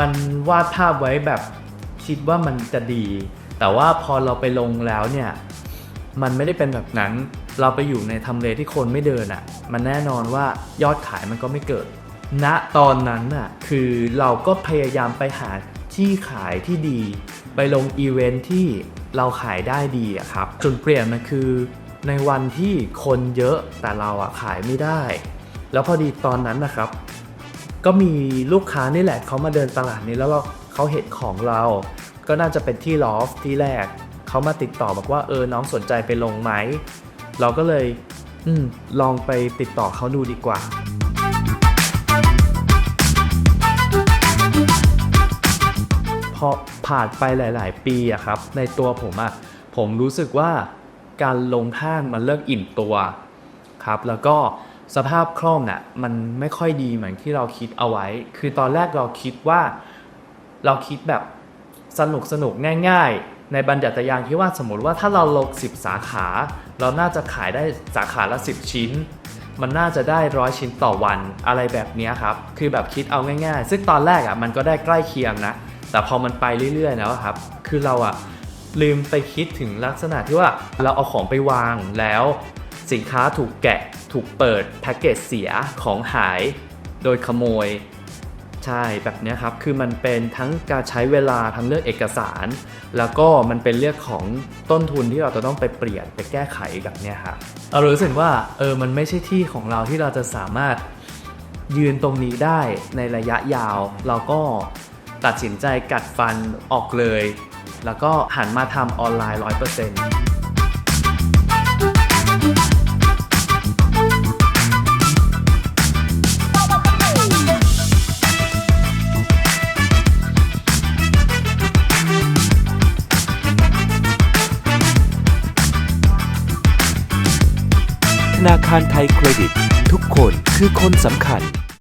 มันวาดภาพไว้แบบคิดว่ามันจะดี แต่ว่าพอเราไปลงแล้วเนี่ยมันไม่ได้เป็นแบบนั้น เราไปอยู่ในทำเลที่คนไม่เดินอะ่ะ มันแน่นอนว่ายอดขายมันก็ไม่เกิดณตอนนั้นน่ะคือเราก็พยายามไปหาที่ขายที่ดี ไปลงอีเวนท์ที่เราขายได้ดีอะครับจุดเปลี่ยนมันคือ ในวันที่คนเยอะแต่เราอะขายไม่ได้ แล้วพอดีตอนนั้นนะครับ ก็มีลูกค้านี่แหละเขามาเดินตลาดนี้แล้วเราเขาเห็นของเรา ก็น่าจะเป็นที่ลอฟที่แรก เขามาติดต่อบอกว่าเออน้องสนใจไปลงไหม เราก็เลยอืมลองไปติดต่อเขาดูดีกว่าพอผ่านไปหลาย ๆ ปีอะครับ ในตัวผมอะผมรู้สึกว่าการลงห้างมันเลิกอิ่มตัวครับ แล้วก็ สภาพคล่องอะมันไม่ค่อยดีเหมือนที่เราคิดเอาไว้ คือตอนแรกเราคิดว่าเราคิดแบบสนุกสนุกง่าย ๆ ในบัญญัตยางที่ว่าสมมติว่าถ้าเราลง 10 สาขา เราน่าจะขายได้สาขาละ 10 ชิ้น มันน่าจะได้ร้อยชิ้นต่อวันอะไรแบบนี้ครับ คือแบบคิดเอาง่ายๆ ซึ่งตอนแรกอะมันก็ได้ใกล้เคียงนะ แต่พอมันไปเรื่อยๆแล้วอะครับ คือเราอะลืมไปคิดถึงลักษณะที่ว่าเราเอาของไปวางแล้ว สินค้าถูกแกะ ถูกเปิดแพ็กเกจเสียของหายโดยขโมย ใช่แบบนี้ครับ คือมันเป็นทั้งการใช้เวลาทั้งเรื่องเอกสาร แล้วก็มันเป็นเรื่องของต้นทุนที่เราจะต้องไปเปลี่ยนไปแก้ไขแบบนี้ครับเรารู้สึกว่าเออมันไม่ใช่ที่ของเราที่เราจะสามารถยืนตรงนี้ได้ในระยะยาว เราก็ตัดสินใจกัดฟันออกเลย แล้วก็หันมาทำออนไลน์ 100% นาคารไทยเครดิต ทุกคนคือคนสำคัญ